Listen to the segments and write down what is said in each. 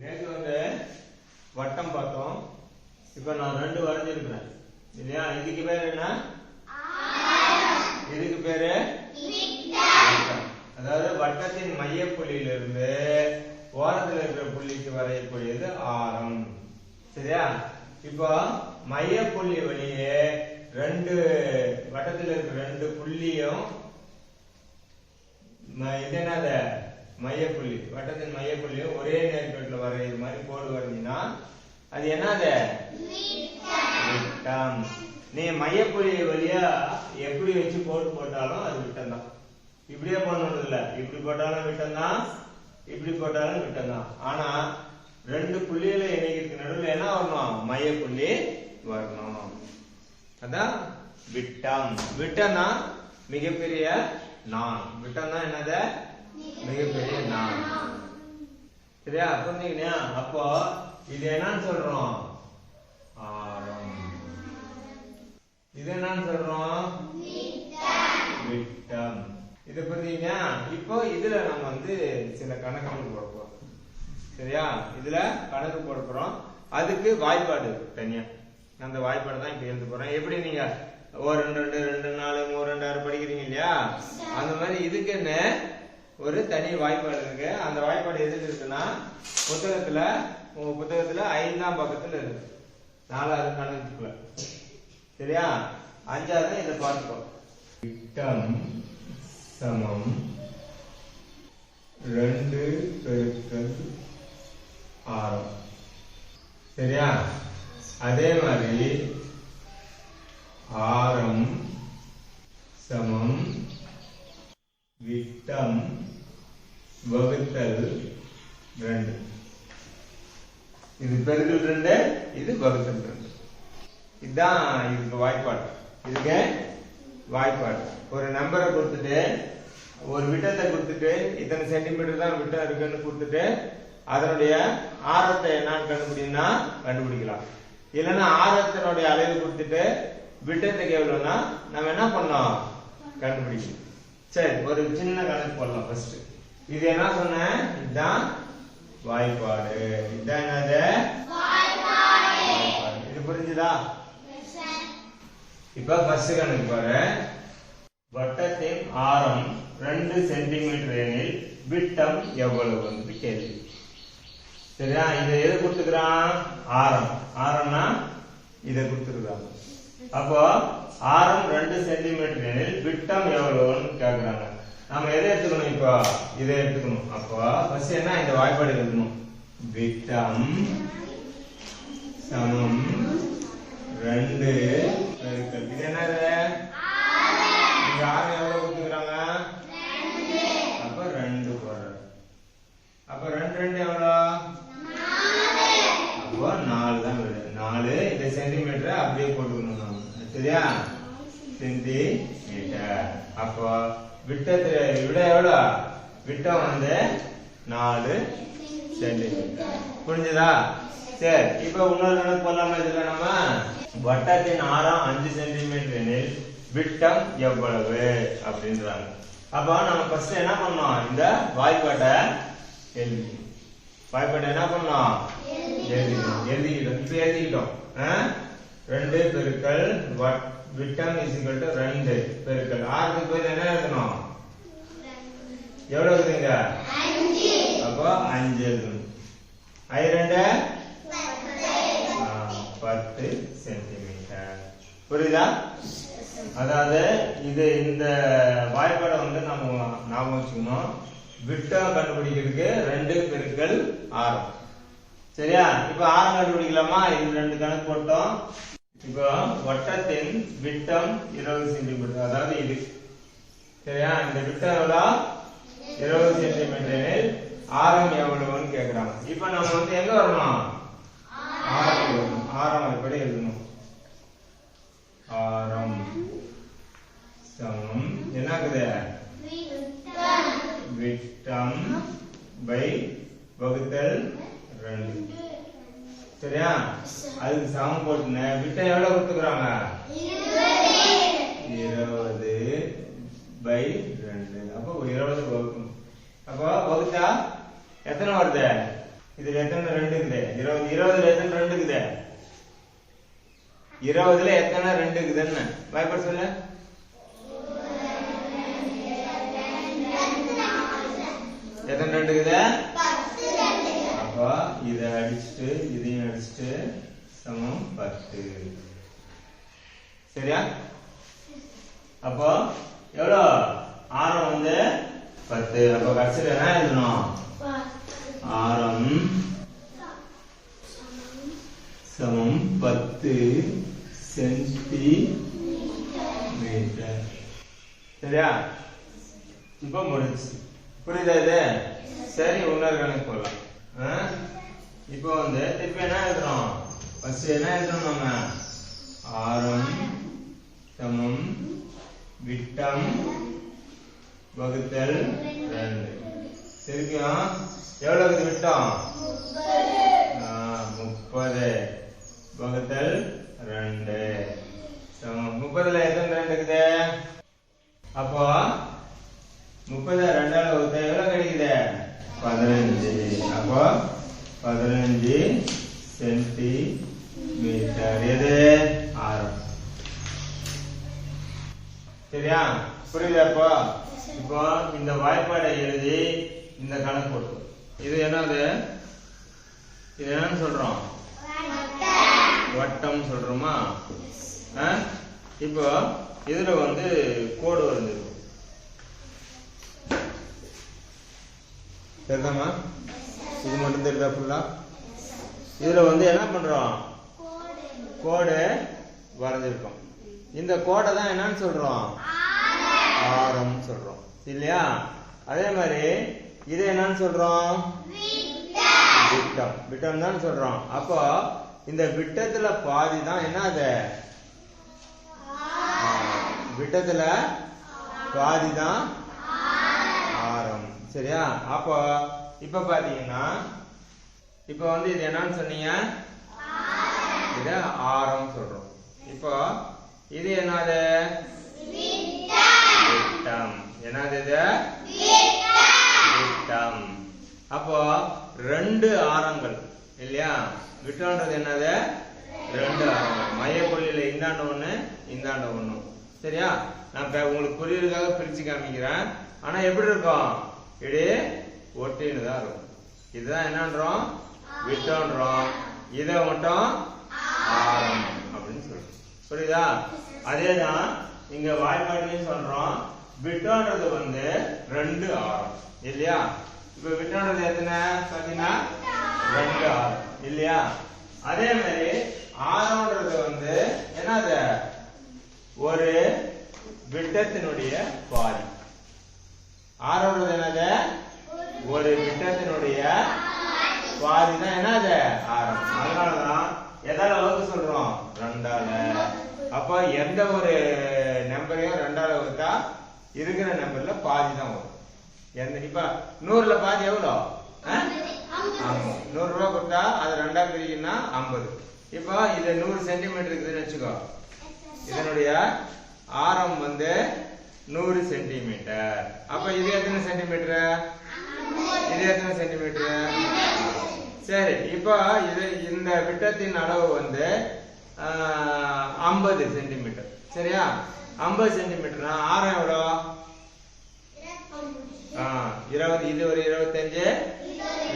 நேற்று வந்து வட்டம் பார்த்தோம். இப்போ நான் ரெண்டு வரைஞ்சிருக்கிறேன். இல்லையா? இதுக்கு பேர் என்ன? இதுக்கு பேரு. அதாவது வட்டத்தின் மையப்புள்ளியிலிருந்து ஓரத்தில் இருக்கிற புள்ளிக்கு வரையக்கூடியது ஆரம். சரியா? இப்போ மையப்புள்ளி வழியே ரெண்டு வட்டத்தில் இருக்கிற ரெண்டு புள்ளியும் என்னது? மையப்புள்ளி வட்டத்தின் மையப்புள்ளியும் ஒரே நேர்கோட்டில் வரைகிற மாதிரி கோடு வரைஞ்சினா அது என்னது? விட்டம். நீ மையப்புள்ளி வழியா எப்படி வச்சு கோடு போட்டாலும் அது விட்டம் தான் இப்படியே போடணும் இல்ல இப்படி போட்டாலும் விட்டம் தான் இப்படி போட்டாலும் விட்டம் தான் ஆனா ரெண்டு புள்ளியில இணைக்கிறதுக்கு நடுவில் என்ன வரணும்? மையப்புள்ளி வரணும். அதான் விட்டம். விட்டம்னா மிகப்பெரிய நான். விட்டம்னா என்னது? மிகப்பெரிய நான் சரியா? புரிஞ்சுக்கணியா அப்போ இது என்னன்னு சொல்றோம். ஆழம். இது என்னன்னு சொல்றோம்? விட்டம். இத புரிஞ்சுக்கணியா இப்போ இதுல நம்ம வந்து சில கணக்குகள் போட போறோம் சரியா? இதுல கணக்கு போட போறோம் அதுக்கு வாய்ப்பாடு தனியா. அந்த வாய்ப்பாடு தான் இப்ப எழுத போறேன். எப்படி நீங்க ஒரு ரெண்டு ரெண்டு ரெண்டு நாலு மூணு ரெண்டு ஆறு படிக்கிறீங்க இல்லையா? அந்த மாதிரி இதுக்குன்னு ஒரு தனி வாய்ப்பாடு இருக்கு. அந்த வாய்ப்பாடு எதுக்கு இருக்குன்னா புத்தகத்துல உங்க புத்தகத்துல ஐந்தாம் பக்கத்துல இருக்கு. நாலாவது கணக்குல சரியா? அஞ்சாவது இதை பார்த்துக்கோ. விட்டம் சமம் ரெண்டு பெருக்கல் ஆரம். சரியா? அதே மாதிரி ஆரம் சமம் விட்டம் வகுத்தல் ரெண்டு. இது பெருக்கல் ரெண்டு இது வகுத்தல் ரெண்டு. இதுதான் இதுக்கு வாய்ப்பாடு. இதுக்கு வாய்ப்பாடு. ஒரு நம்பரை கொடுத்துட்டு ஒரு விட்டத்தை கொடுத்துட்டு இத்தனை சென்டிமீட்டர் தான் விட்டம் இருக்குன்னு கொடுத்துட்டு அதனுடைய ஆரத்தை என்னன்னு கண்டுபிடினா கண்டுபிடிக்கலாம். இல்லைன்னா ஆரத்தினுடைய அளவு கொடுத்துட்டு விட்டத்துக்கு எவ்வளோன்னா நம்ம என்ன பண்ணோம் கண்டுபிடிக்கணும். சரி ஒரு சின்ன கணக்கு போடலாம் ஃபர்ஸ்ட் இது என்ன சொன்னேன் இதுதான் வாய்ப்பாடு. இதுதான் என்னது? வாய்ப்பாடு. இது புரிஞ்சுதா? இப்ப ஃபர்ஸ்ட் கணக்கு பாரு. வட்டத்தின் ஆரம் ரெண்டு சென்டிமீட்டர் எனில் விட்டம் எவ்வளவு கேள்வி. சரியா? இதை எது கொடுத்துக்கிறான்? ஆரம். ஆரம்னா இதை கொடுத்துருக்கான் அப்போ ஆரம் ரெண்டு சென்டிமீட்டர் எனில் விட்டம் எவ்வளவுன்னு கேக்குறாங்க. நம்ம எதை எடுத்துக்கணும் இப்போ? இதை எடுத்துக்கணும். அப்போ ஃபர்ஸ்ட் என்ன? இந்த வாய்ப்பாடு எழுதணும். விட்டம் சமம் ரெண்டு. பெருக்கல். இது என்னது இங்க ஆரம் எவ்வளவு கொடுத்துக்கிறாங்க அப்ப ரெண்டு போடுறது. அப்ப ரெண்டு ரெண்டு எவ்வளோ அப்போ நாலு தான் விடு நாலு இந்த சென்டிமீட்டர் அப்படியே போட்டுக்கணும் இல்லையா? சரியா சென்டிமீட்டர் அப்போ விட்டத்துல விட எவ்வளோ? விட்டம் வந்து நாலு சென்டிமீட்டர். புரிஞ்சுதா? சரி இப்போ இன்னொரு கணக்கு போடலாமா இதுல நம்ம வட்டத்தின் ஆறாம் அஞ்சு சென்டிமீட்டர் எனில் விட்டம் எவ்வளவு? அப்படின்றாங்க. அப்போ நம்ம ஃபர்ஸ்ட் என்ன பண்ணோம்? இந்த வாய்ப்பாட்டை எழுதி வாய்ப்பாட்டை என்ன பண்ணோம்? எழுதிக்கணும். எழுதிக்கிட்டோம். இப்ப எழுதிக்கிட்டோம். ரெண்டு பெருக்கல் வட்- விட்டம் இஸ் ஈக்குவல் டு ரெண்டு பெருக்கல். ஆறுக்கு பேர் என்ன எழுதணும்? எவ்வளவு இருக்குதுங்க அப்போ அஞ்சு எழுதணும். ஐ ரெண்டு? பத்து சென்டிமீட்டர் புரியுதா? அதாவது இது இந்த வாய்ப்பாடை வந்து நம்ம ஞாபகம் வச்சுக்கணும். விட்டம் கண்டுபிடிக்கிறதுக்கு ரெண்டு பெருக்கல் ஆரம் சரியா? இப்ப ஆரம் கண்டுபிடிக்கலாமா? இது ரெண்டு கணக்கு போட்டோம். இப்போ வட்டத்தின் விட்டம் இருபது சென்டிமீட்டர் அதாவது இது. சரியா? இந்த விட்டம் எவ்வளோ? இருபது சென்டிமீட்டர் ஆரம் எவ்வளவுன்னு கேக்குறாங்க. இப்ப நம்ம வந்து எங்க வரணும்? ஆரம் எழுதணும் ஆரம் எப்படி எழுதணும்? ஆரம் சமம். என்ன விட்டம் பை வகுத்தல் ரெண்டு. சரியா? அதுக்கு சமம் போட்டுன விட்ட எவ்வளவு கொடுத்துக்கிறாங்க இருபது பை ரெண்டு. அப்போ இருபது வகுக்கும். அப்போ வகுத்தா? எத்தனை வருது? இதுல எத்தனை ரெண்டு இருக்குது இருபது. இருபதுல எத்தனை ரெண்டு இருக்குது இருபதுல எத்தனை ரெண்டு இருக்குதுன்னு வாய்ப்பாடு சொல்லு. எத்தனை ரெண்டு இருக்குது அப்போ இதை அடிச்சுட்டு இதையும் அடிச்சுட்டு சமம் பத்து. சரியா? அப்போ எவ்வளோ? ஆரம் வந்து பத்து. அப்போ கடைசியில் என்ன எழுதணும்? ஆரம் சமம் பத்து சென்டி மீட்டர் சரியா? இப்போ முடிச்சு புரியுதா இது? சரி இன்னொரு கணக்கு போடலாம் இப்போ வந்து திருப்பி என்ன எழுதுறோம்? ஃபர்ஸ்ட் என்ன எழுதுறோம் நம்ம? ஆரம் சமம் விட்டம் வகுத்தல் ரெண்டு. திருப்பியும் எவ்வளவு இருக்குது விட்டம்? முப்பது. வகுத்தல் ரெண்டு. சமம் முப்பதுல எத்தனை ரெண்டு இருக்குது? அப்போ முப்பது ரெண்டாவது வகுத்தல் எவ்வளவு பதினஞ்சு அப்போ பதினஞ்சு சென்டி மீட்டர் எது? ஆரம் சரியா? புரியுதாப்போ இப்போ? இந்த வாய்ப்பாடை எழுதி இந்த கணக்கு போட்டு. இது என்னது? இது என்னன்னு சொல்றோம். வட்டம் சொல்றோமா? இப்போ இதுல வந்து கோடு வருது. தெரியுதாம்மா? இது மட்டும் தெரியுதா ஃபுல்லா இதுல வந்து என்ன பண்றோம்? கோடு வரைஞ்சிருக்கோம். இந்த கோடை தான் என்னன்னு சொல்றோம்? ஆரம் சொல்றோம். இல்லையா? அதே மாதிரி இது என்னன்னு சொல்றோம்? விட்டம். விட்டம் தான் சொல்றோம். அப்போ இந்த விட்டத்துல பாதி தான் என்ன அது? விட்டத்துல பாதி தான் சரியா? அப்போ இப்ப பாத்தீங்கன்னா இப்ப வந்து இது என்னன்னு சொன்னீங்க? இது ஆரம் சொல்றோம். இப்போ இது என்னது? விட்டம். என்னது இது? விட்டம். அப்போ ரெண்டு ஆரங்கள் இல்லையா? விட்டம்ன்றது என்னது? ரெண்டு ஆரங்கள். மையப்புள்ளியில இந்தாண்ட ஒண்ணு இந்தாண்ட ஒண்ணு. சரியா? நான் உங்களுக்கு புரியுறதுக்காக பிரிச்சு காமிக்கிறேன். ஆனா எப்படி இருக்கும்? இப்படி ஒட்டின்னு தான் இருக்கும் இதுதான் என்னன்றோம்? விட்டோன்றோம். இதை மட்டும் ஆரம் அப்படின்னு சொல்றோம். புரியுதா? அதேதான் இங்க வாய்ப்பாடுலயும் சொல்றோம். விட்டோன்றது வந்து ரெண்டு ஆரம் இல்லையா? இப்ப விட்டோன்றது எத்தனை? பாத்தீங்கன்னா ரெண்டு ஆரம் இல்லையா? அதே மாதிரி ஆரம்ன்றது வந்து என்னது? ஒரு விட்டத்தினுடைய பாதி ஆரம்ன்றது என்னது ஒரு விட்டத்தினுடைய பாதி தான் என்னது ஆரம் அதனாலதான் எதால வகுக்க சொல்றோம் ரெண்டால அப்ப எந்த ஒரு நம்பரையும் ரெண்டால வகுத்தா இருக்கிற நம்பர்ல பாதி தான் வரும். எந்த இப்ப நூறுல பாதி எவ்வளோ? ஆ? நூறு ரூபா கொடுத்தா அது ரெண்டா பிரிக்குன்னா ஐம்பது. இப்போ இது நூறு சென்டிமீட்டர் இருக்குதுன்னு வச்சுக்கோ. இதனுடைய ஆரம் வந்து நூறு சென்டிமீட்டர் அப்ப இது எத்தனை சென்டிமீட்டர் இது எத்தனை சென்டிமீட்டர் சரி இப்போ இது இந்த விட்டத்தின் அளவு வந்து ஐம்பது சென்டிமீட்டர் சரியா? ஐம்பது சென்டிமீட்டர்னா ஆரம் எவ்வளோ? ஆ, இருபது இது ஒரு இருபத்தஞ்சு?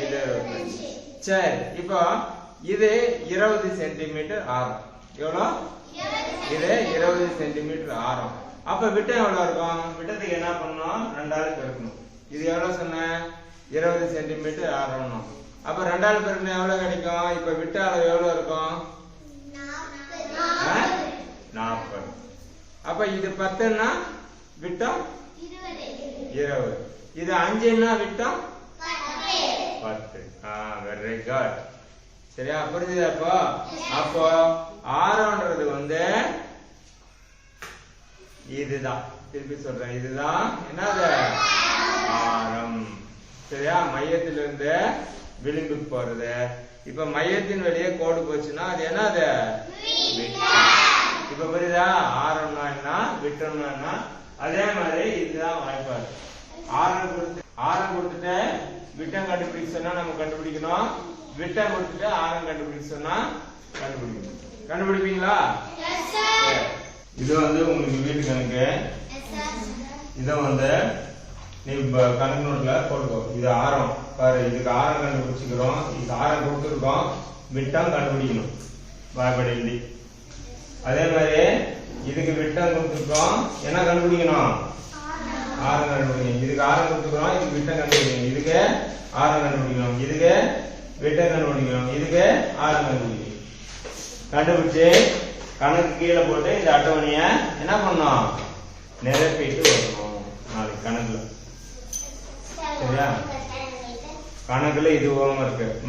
இது இருபத்தஞ்சு. சரி இப்போ இது இருபது சென்டிமீட்டர் ஆரம். எவ்வளோ? இது இருபது சென்டிமீட்டர் ஆரம். அப்ப விட்டம் எவ்வளவு இருக்கும்? விட்டத்துக்கு என்ன பண்ணணும்? ரெண்டாள் பெருக்கணும். இது எவ்வளவு சொன்னேன் இருபது சென்டிமீட்டர் ஆரம்னும் அப்ப ரெண்டாள் பெருக்கணும் எவ்வளவு கிடைக்கும்? இப்ப விட்ட அளவு எவ்வளவு இருக்கும்? அப்ப இது பத்துன்னா விட்டம் இருபது. இது அஞ்சுன்னா விட்டம் பத்து. ஆ வெரி குட் சரியா? புரிஞ்சுதா அப்போ அப்போ ஆரோன்றது வந்து இதுதான். திருப்பி சொல்றேன். இதுதான் என்னது? ஆரம். சரியா? மையத்திலிருந்து விளிம்புக்கு போறது. இப்ப மையத்தின் வெளியே கோடு போச்சுன்னா அது என்னது? விட்டம். இப்ப புரியுதா? ஆரம்னா என்ன? விட்டம்னா என்ன? அதே மாதிரி இதுதான் வாய்ப்பாடு. ஆரம் கொடுத்து ஆரம் கொடுத்துட்டு விட்டம் கண்டுபிடிக்க சொன்னா நம்ம கண்டுபிடிக்கணும். விட்டம் கொடுத்துட்டு ஆரம் கண்டுபிடிக்க சொன்னா கண்டுபிடிக்கணும். கண்டுபிடிப்பீங்களா. இது வந்து உங்களுக்கு வீட்டு கணக்கு. இதை வந்து நீ கணக்கு நோட்ல போட்டுக்கோ. இது ஆரம். பாரு இதுக்கு ஆரம் கண்டுபிடிச்சுக்கிறோம். இதுக்கு ஆரம் கொடுத்துருக்கோம். விட்டம் கண்டுபிடிக்கணும். எழுதி அதே மாதிரி இதுக்கு விட்டம் கொடுத்துருக்கோம் என்ன கண்டுபிடிக்கணும்? ஆரம் கண்டுபிடிக்கணும். இதுக்கு ஆரம் கொடுத்துருக்கோம் இதுக்கு விட்டம் கண்டுபிடிக்கணும். இதுக்கு ஆரம் கண்டுபிடிக்கணும். இதுக்கு விட்டம் கண்டுபிடிக்கணும். இதுக்கு ஆரம் கண்டுபிடிக்கணும். கண்டுபிடிச்சு கணக்கு கீழே போட்டு இந்த அட்டவணையை என்ன பண்ணணும்? நிரப்பிட்டு வரணும் நாளைக்கு கணக்குல. சரியா? கணக்குல இது ஓரம் இருக்கு